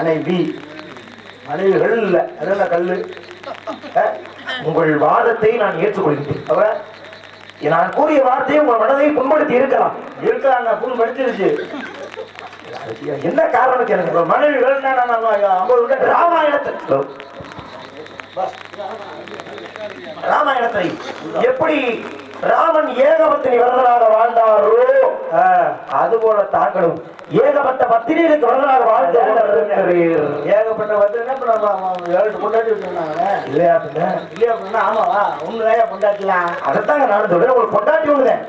மனைவி. மனைவிகள் இல்ல. அதெல்லாம் கல்லு? உங்கள் வாதத்தை நான் ஏற்றுக்கொள்கிறேன் அவ நான் கூறிய வார்த்தையை உங்கள் மனதை புண்படுத்தி இருக்கலாம். இருக்கலாம் புண்படுத்திருச்சு. என்ன காரணம் எனக்கு? மனைவிகள் நான் ராமாயணத்தை ராமாயணத்தை எப்படி ராமன் ஏகபத்தினி வரதராக வாழ்ந்தாரோ அது போல தாங்களும் ஏகபத்த பத்தினிகளுக்கு வரதனாக வாழ்ந்து. ஏகப்பட்ட என்ன இப்ப நம்ம ஏழு வச்சிருந்தாங்க இல்லையா அப்படின்னா இல்லையா அப்படின்னா ஆமாவா? உண்மையா பொண்டாட்டிலாம். அதைத்தாங்க நான் சொல்றேன் ஒரு கொண்டாட்டி ஒண்ணுதான்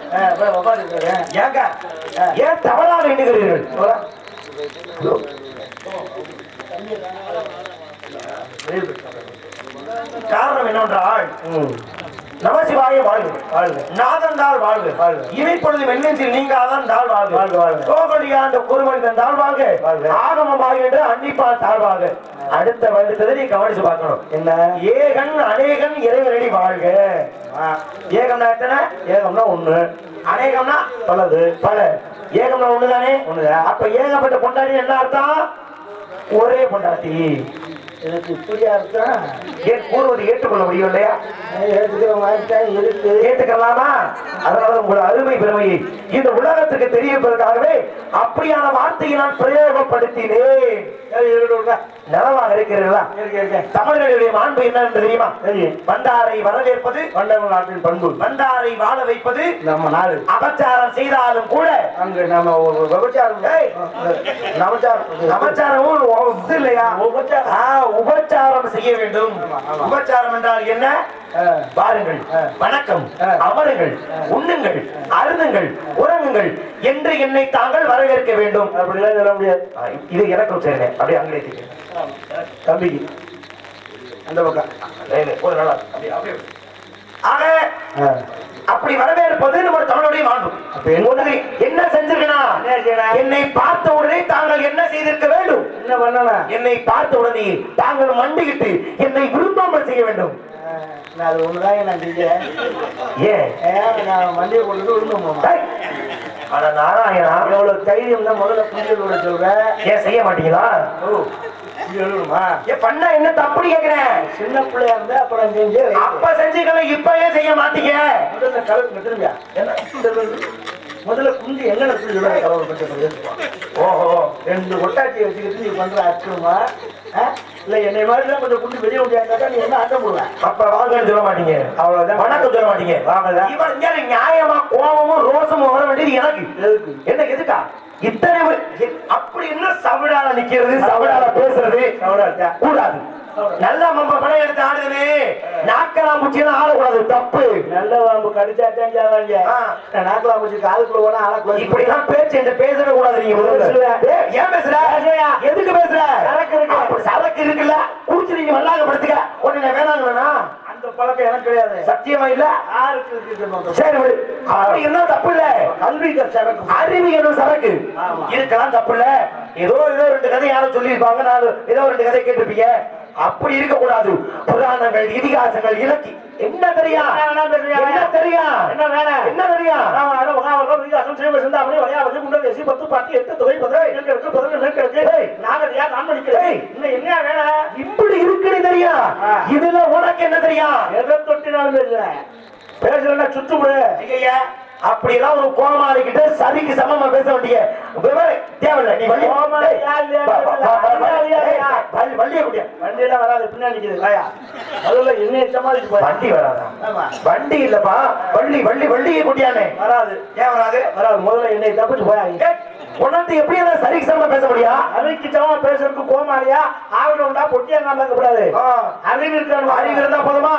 ஏங்க ஏன் தவறாக எண்ணுகிறீர்கள்? காரணம் என்னவென்றால் நமசிவாய வாழ்வு வாழ்க. நாதந்தாள் வாழ்வு வாழ்க. இமைப்பொழுது மென்னெஞ்சில் நீங்காதான் தாழ் வாழ்வு வாழ்க, வாழ்க. கோகலியாண்ட குருமனிதன் தாழ் வாழ்க. வாழ்க. ஆகமமாகின்ற அன்னிப்பால் தாழ் வாழ்க. அடுத்த வருடத்தை நீ கவனிச்சு பார்க்கணும். என்ன? ஏகன் அநேகன் இறைவனடி வாழ்க. ஏகம்னா எத்தனை? ஏகம்னா ஒண்ணு அநேகம்னா பலது. பல. ஏகம்னா ஒண்ணுதானே? ஒண்ணுதான். அப்ப ஏகப்பட்ட பொண்டாட்டி என்ன அர்த்தம்? ஒரே பொண்டாட்டி. எனக்கு இப்படியா இருக்கா? ஏன் கூறுவது ஏற்றுக்கொள்ள முடியும் இல்லையா? ஏற்றுக்கிற மாதிரி தான் இருக்கு. ஏற்றுக்கலாமா அதனால உங்கள் அருமை பெருமையை இந்த உலகத்துக்கு தெரிவிப்பதற்காகவே அப்படியான வார்த்தையை நான் பிரயோகப்படுத்தினேன். நலமாக இருக்கிறீர்களா? இருக்கு, இருக்கு. தமிழர்களுடைய மாண்பு என்ன என்று தெரியுமா? வந்தாரை வரவேற்பது பண்டவன் நாட்டின் பண்பு. வந்தாரை வாழ வைப்பது நம்ம நாடு. அபச்சாரம் செய்தாலும் கூட அங்க நம்ம ஒரு விபச்சாரம். நமச்சாரம் ஒரு இது இல்லையா? உபச்சாரம். செய்ய வேண்டும். உபச்சாரம் என்றால் என்ன ஆ. வணக்கம். அமருங்கள் உண்ணுங்கள் அருந்துங்கள் உறங்குங்கள் என்று என்னை தாங்கள் வரவேற்க வேண்டும் அப்படிலாம் சொல்ல முடியாது இது எனக்கும் சரிங்க அப்படியே அங்கே தம்பிக்கு அந்த பக்கம் ஒரு நாளா அப்படியே அப்படியே ஆக. அப்படி வரவேற்பது நம்ம தமிழுடைய மாண்பு என்ன- ஒன்று என்ன பார்த்த உடனே தாங்கள் என்ன செய்திருக்க வேண்டும்? என்ன பார்த்த உடனே தாங்கள் மண்டிக்கிட்டு என்னை விரும்பாமல் செய்ய வேண்டும். அது ஒண்ணுதான் நான் செஞ்சேன் ஏன்? நான் வண்டியை கொண்டு விழுந்தோம் டேய், அட நாராயணா. எவ்வளவு தைரியம் தான் முதல்ல புரிஞ்சதோட சொல்றேன் ஏன் செய்ய மாட்டீங்களா? பண்ணா என்ன தப்புன்னு கேக்குறேன். சின்ன பிள்ளையா இருந்தா அப்புறம் செஞ்சு அப்ப செஞ்சீங்களே இப்ப ஏன் செய்ய மாட்டீங்க. முதல்ல கலப்பு திரும்பியா என்ன? முதல்ல குஞ்சு என்ன சொல்லுங்க கலவை பற்றி ஓஹோ ரெண்டு ஒட்டாச்சி வச்சுக்கிட்டு நீ பண்ற அச்சுமா இல்ல என்னை மாதிரி கொஞ்சம் குண்டு வெளியே முடியாதா நீ என்ன ஆட்டம் போடுவேன் அப்ப வாங்கன்னு சொல்ல மாட்டீங்க. அவ்வளவுதான். வணக்கம் சொல்ல மாட்டீங்க. வாங்கதான். நியாயமா கோபமும் ரோசமும் வர வேண்டியது எனக்கு. எதுக்கு? என்ன எதுக்கா? இத்தனை அப்படி என்ன சவிடால நிக்கிறது? சவிடால பேசுறது? கூடாது. நல்லா நம்ம படம் எடுத்து ஆடுதுன்னு நாக்கெல்லாம் முச்சியெல்லாம் ஆடக்கூடாது. தப்பு. நல்ல ஜாவாங்க ஆ. நாக்கலாம் வச்சு காதுக்குள்ள போனா ஆளக்குள்ள இப்படி எல்லாம் பேச்சு என்ற பேசவே கூடாது நீங்க ஏன் பேசுற? எதுக்கு பேசுற? சரக்கு இருக்கு. சரக்கு இருக்குல்ல. குடிச்சு நீங்க வல்லாங்க படுத்துக்க. உடனே வேணாங்களா அந்த பழக்கம் எனக்கு கிடையாது. சத்தியமா இல்ல? யாருக்கு சரி விடு. அப்படி என்ன தப்பு இல்ல? கல்வி சரக்கு. அறிவியல் சரக்கு? ஆமா. இருக்கலாம் தப்பு இல்ல. ஏதோ ஏதோ ரெண்டு கதை யாரும் சொல்லியிருப்பாங்க. நாலு ஏதோ ரெண்டு கதை கேட்டிருப்பீங்க. அப்படி இருக்க கூடாது புராணங்கள் இதிகாசங்கள் இலக்கி என்ன தெரியும் என்ன தெரியும்? என்ன தெரியும் என்ன ராம, மகாபாரதம், இதிகாசம், சிவ சிந்தாமணி, வளையாபதி, குண்டலகேசி, பத்து பாட்டு, எட்டு தொகை, இலக்கியம், பதினெட்டு இலக்கியம், ஏய். நாகரியா, ஏய். இன்னும் என்ன வேணும்? இப்படி இருக்குன்னு தெரியும் ஆ. இதுல உனக்கு என்ன தெரியும் எதை தொட்டினாலும் தெரியல. பேசலைன்னா விடு. ஐயா அப்படி எல்லாம் ஒரு கோமாளிக்கிட்ட சரிக்கு சமமா பேச வேண்டிய விவரம் தேவையில்லை. நீ வள்ளி கோமாளி வள்ளி- வள்ளியை குடியா வண்டியெல்லாம் வராது, பின்னாடி. முதல்ல என்னைய சமாளிச்சு போய். வண்டி வராதா. வண்டி இல்லப்பா. வள்ளி வள்ளி வள்ளியை குடியானே வராது. ஏன் வராது? வராது. முதல்ல என்னை தப்பிச்சு போயா ஏய், உனக்கு எப்படி எல்லாம் சரிக்கு சமமா பேச முடியா? அவைக்கு சமமா பேசுறதுக்கு கோமாளியா ஆகணும்டா பொட்டியா நான் கூடாது. அறிவு இருக்கணும் அறிவு இருந்தா போதுமா.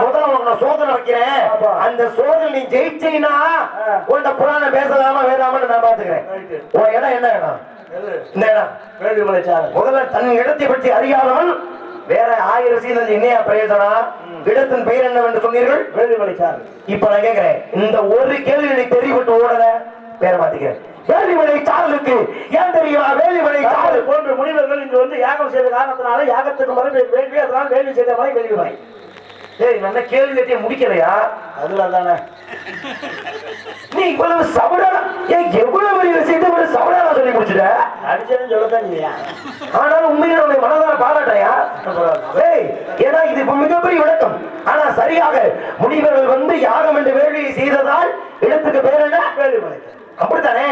முதல்ல உனக்கு நான் சோதனை வைக்கிறேன். அந்த சோதனை நீ ஜெயிச்சீனா ஆ. உன்ட புராணம் பேசலாமா வேணாமான்னு நான் பாத்துக்கிறேன். உன் இடம் என்ன இடம்? இந்த இடம். வேலுமலை சாரல் முதல்ல தன் இடத்தை பற்றி அறியாதவன் வேற ஆயிரம் சீனல் என்னையா பிரயோஜனம் இடத்தின் பெயர் என்னவென்று சொன்னீர்கள்? வேலுமலை சாரல் இப்ப நான் கேக்குறேன் இந்த ஒரு கேள்வி நீ தெரிவிட்டு ஓடல பேர மாத்திக்கிறேன். வேலிமலை சாரலுக்கு ஏன் தெரியுமா? வேலிமலை சாரல் போன்ற முனிவர்கள் இங்கு வந்து யாகம் செய்த காரணத்தினால யாகத்துக்கு மலை வேள்வி அதனால் வேள்வி செய்த மலை வேள்வி மலை ஏய் என்ன கேள்வி கேட்டே முடிக்கலையா? அதுல தானே இவ்வளவு சபடால ஏய் எவ்வளவு பெரிய விஷயத்தை சபடால சொல்லி முடிச்சுட்ட? அடிச்சதுன்னு சொல்லத்தான் இல்லையா ஆனாலும் உண்மையில உன்னை மனதார பாராட்டையா ஏய் ஏன்னா இது மிகப்பெரிய விளக்கம். ஆனா சரியாக முனிவர்கள் வந்து யாகம் என்ற வேள்வியை செய்ததால் இடத்துக்கு பேர் என்ன? அப்படித்தானே?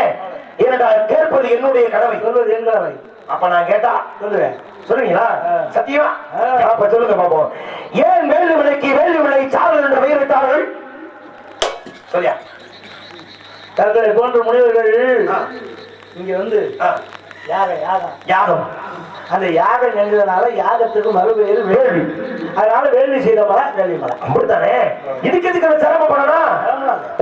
ஏனடா கேட்பது என்னுடைய கடமை. சொல்வது எங்களவை அப்ப நான் கேட்டா? சொல்லுவேன். சொல்லுவீங்களா. சத்தியமா. அப்ப சொல்லுங்க பாப்போம். ஏன் வேலு விலைக்கு வேலு விலை சாரல் என்று பெயரிட்டார்கள் சொல்லியா? தங்களை போன்ற முனிவர்கள். இங்க வந்து. யாக யாகம் யாகம். அந்த யாகம் செஞ்சதுனால யாகத்துக்கு மறுபெயர் வேள்வி. அதனால வேள்வி செய்த மலை வேள்வி மலை. அப்படித்தானே இதுக்கு எதுக்கு சிரமப்படணும்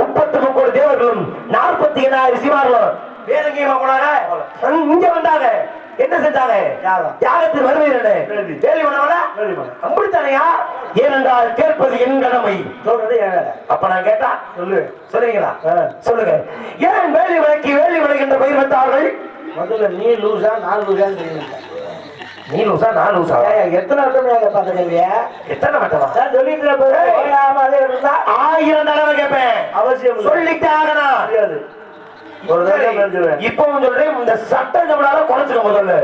முப்பத்தி முக்கோடி தேவர்களும் நாற்பத்தி ஏழாயிரம் சிவார்களும் வேதங்கயமா போனாங்க இங்க வந்தாங்க. என்ன செஞ்சாங்க. யாகத்தில் வருவீரனே. வேலி பண்ணவன அப்படித்தானையா? ஏனென்றால் கேட்பது என் கடமை. சொல்றது அப்ப நான் கேட்டா? சொல்லு சொல்லுவீங்களா ஆ. சொல்லுங்க. ஏன் வேலி விலைக்கு வேலி என்ற பெயர் வைத்தார்கள்? முதல்ல நீ லூசா நான் லூசான்னு தெரியல நீ லூசா நான் லூசா? எத்தனை வருஷம் பார்த்துக்கலையா எத்தனை மட்டமா நான் சொல்லிட்டு ஆயிரம் தடவை கேட்பேன். அவசியம். சொல்லிட்டே ஆகணும். இப்பவும் சொல்றேன் இந்த சட்டம் நம்மளால குறைச்சுக்க முதல்ல.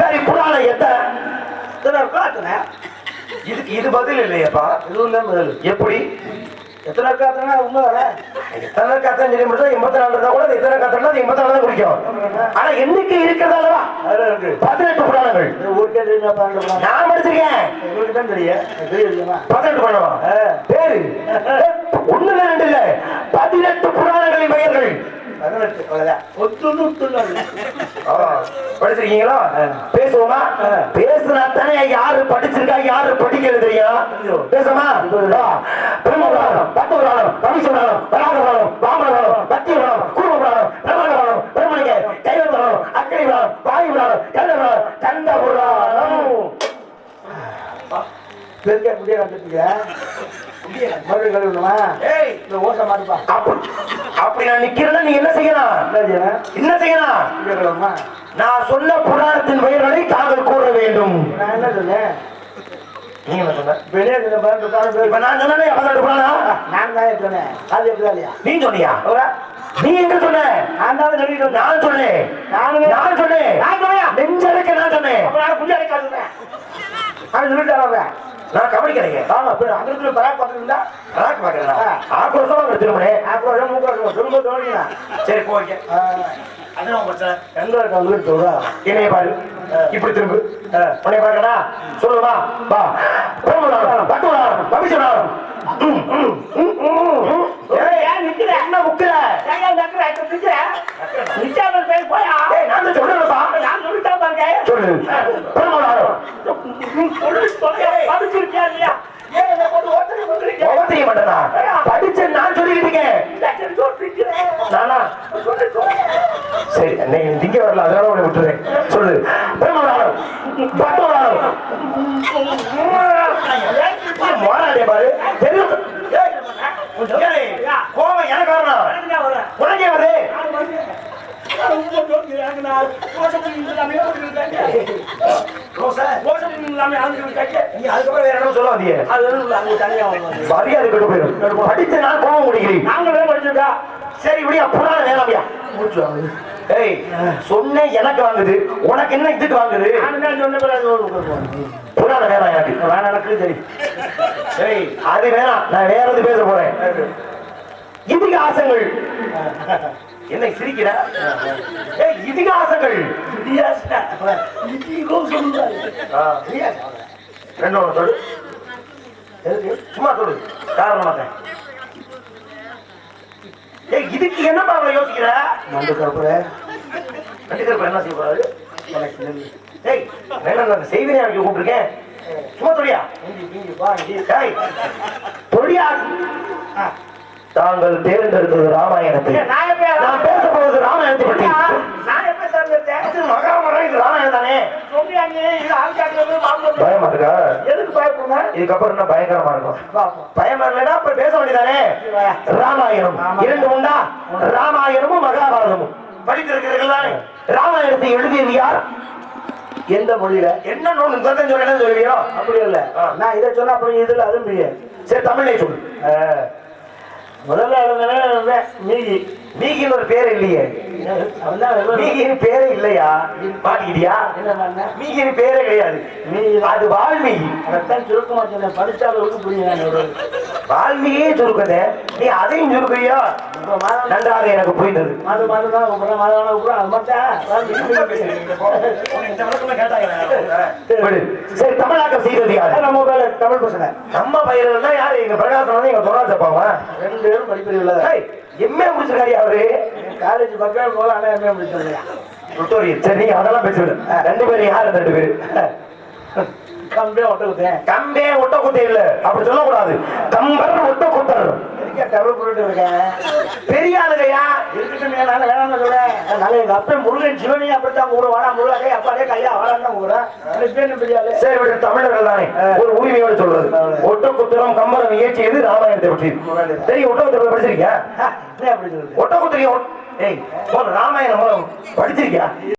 சரி புராணம் எத்தனை இதுக்கு இது பதில் இல்லையப்பா. இதுவும் இல்லை முதல் எப்படி? எத்தனை இருக்கா அத்தனை உண்மை தானே எத்தனை கத்தம் சொல்லி முடிச்சா எண்பத்தி நாலு இருந்தா கூட எத்தனை கத்தம்னா அது எண்பத்தி நாலு தான் குடிக்கும். ஆனா எண்ணிக்கை இருக்கிறதா அல்லவா பதினெட்டு புராணங்கள். நான் படிச்சிருக்கேன். எங்களுக்கு தான் தெரியும்? பதினெட்டு புராணம்? ஆ. பேரு. ஒண்ணுல ரெண்டு இல்ல. பதினெட்டு புராணங்களின் பெயர்கள். ஒத்துன்னு ஒத்துன்னு ஆ, படிச்சிருக்கீங்களா. பேசுவோமா. பேசுனா தானே யாரு படிச்சிருக்கா யாரு படிக்கிறது தெரியும். பேசுமா ஆ. பிரம்ம புராணம் பத்து புராணம் ரவிச புராணம் வராக புராணம் வாமன புராணம் பக்தி புராணம் கூர்ம புராணம் பிரம்மண புராணம் பிரம்மணிக கைவ புராணம் அக்கனி புராணம் வாயு புராணம் கண்ட புராணம் கண்ட புராணம் பெருக்கே முடிய கண்டுட்டீங்க மறுபடியும் கழுவணுமா? இந்த மாட்டுப்பா. அப்படி அப்படி நான் நிக்கிறேன்னா நீ என்ன செய்யணும்? என்ன கழுவணுமா? நான் சொன்ன புராணத்தின் பெயர்களை தாங்கள் கூற வேண்டும். நான் என்ன சொன்னேன்? நீ நான் நான் சொன்னியா? நீ எங்க சொன்ன? நான் தான் சொல்லிட்டு நான் சொன்னேன் நானுமே. நான் சொன்னேன். நான் சொன்னேன். நெஞ்சடைக்க நான் சொன்னேன். நான் குஞ்சு நான் கவனிக்கிறேங்க ஆமா போய் அங்க இருக்கிற பராக் பார்த்துருந்தா கணக்கு பாக்குறா ஆக்ரோஷமா ஒரு திருமணே. மூக்கு வருஷம் திரும்ப தோணினா சரி போய்க்க அதான் பிரச்சனை எங்க இருக்க வீடு சொல்றா? என்னைய பாரு. இப்படி திரும்பு. உன்னை பார்க்கடா சொல்லுமா வா. பிரம்மநாதம் பட்டுநாதம் பவிஷ்யநாதம் என்ன முக்கிற சரி திங்க வரல அதனால உன்னை விட்டுறேன் சொல்லு பிரம்மநாதம் பட்டுநாதம் மோனாடே பாரு தெரியும் ஏய், ஏய், கோவம் எனக்கு வரணும் உனக்கே வருது ரோசா, நீ அதுக்கப்புறம் வேற என்ன சொல்ல வந்தியே மரியாதை கெட்டு போயிடும் படித்து நான் கோவம் முடிக்கிறேன் சரி இப்படியா புராண வேணாமியா ஏய் சொன்னேன் எனக்கு வாங்குது உனக்கு என்ன இதுக்கு வாங்குது? புராண வேணாம் எனக்கு சரி. ஏய் அது வேணாம் நான் வேற எது பேச போறேன். இதிகாசங்கள் என்ன சிரிக்கிற? ஏய் இதிகாசங்கள். ஆ, ரெண்டு ஒண்ணு சொல்லு சும்மா சொல்லு காரணம் மாட்டேன் ஏய் இதுக்கு என்னப்பா அவளை யோசிக்கிற? மண்டு கருப்புற கண்டிக்கிறப்ப என்ன செய்ய போறாரு? ஏய் வேணாம் நான் செய்வினை அவைக்க கூப்பிட்டுருக்கேன். சும்மா தொழியா தொழியா தாங்கள் தேர்ந்தெடுத்தது ராமாயணத்தை. நான் பேச போவது ராமாயணத்தை பற்றி. மகாபாரதம் இது ராமாயணம் தானே? பயமா இருக்கா? எதுக்கு பயப்படுங்க இதுக்கப்புறம் என்ன பயங்கரமா இருக்கும்? பயமா இல்லைன்னா அப்புறம் பேச வேண்டியதானே ராமாயணம். இரண்டு உண்டா? ராமாயணமும் மகாபாரதமும். படித்திருக்கிறீர்கள் ராமாயணத்தை எழுதியது யார்? எந்த மொழியில? என்ன நூல்? தான் சொல்ல சொல்லுவீரோ அப்படி இல்ல. நான் இதை சொன்னா அப்புறம் இதுல அதுவும் சரி தமிழ்ல சொல்லு. முதல்ல எழுதுனேன் மீகி மீகின்னு ஒரு பேர் இல்லையே. மீகின்னு பேரே இல்லையா? மாட்டிக்கிட்டியா? மீகின்னு பேரே கிடையாது. அது வால்மீகி. அதைத்தான் சுருக்கமா சொன்னேன் படிச்சாலும் ஒரு வால்மீகியே சுருக்குதே நீ அதையும் சுருக்குறியா? நன்றாக எனக்கு புரிந்தது. மாதம் மாதம் தான் கூப்பிடுறேன் மாதம் கூப்பிடுறேன் அது மட்டும். சரி தமிழாக்கம் செய்தது யாரு? நம்ம தமிழ் பசங்க. நம்ம பயிர்கள் தான் யாரு? எங்க பிரகாசம் எங்க தொழில் சப்பாவா ரெண்டு பேரும் படிப்பிரிவில் எம்ஏ முடிச்சிருக்காரு அவரு. காலேஜ் பக்கம் போல ஆனால் எம்ஏ முடிச்சிருக்கேன் டுட்டோரியல் சரி நீங்க அதெல்லாம் பேசுவிடு. ரெண்டு பேரும் யாரு ரெண்டு பேரு? கம்பியே ஒட்ட குத்தேன் கம்பே ஒட்ட குத்தை இல்ல. அப்படி சொல்லக்கூடாது. கம்பர் ஒட்ட குத்தர் பெரிய ஆளுகையா இருக்கட்டும் நான் வேணாம்னு சொல்றேன் அதனால எங்க அப்பா முருகன் சிவனையும் அப்படித்தான் கூட வாடா முருகா அப்பாடே கையா வாடான்னு தான் கூடுறேன் ஆளு சரி விடு தமிழர்கள் தானே. ஒரு உரிமையோடு சொல்றது. ஒட்ட குத்திரம் கம்பரம் இயற்றியது ராமாயணத்தை பற்றி? தெரியும் ஒட்ட குத்திரம் படிச்சிருக்கியா ஒட்ட குத்திரியம் ஏய் ராமாயணம் படிச்சிருக்கியா?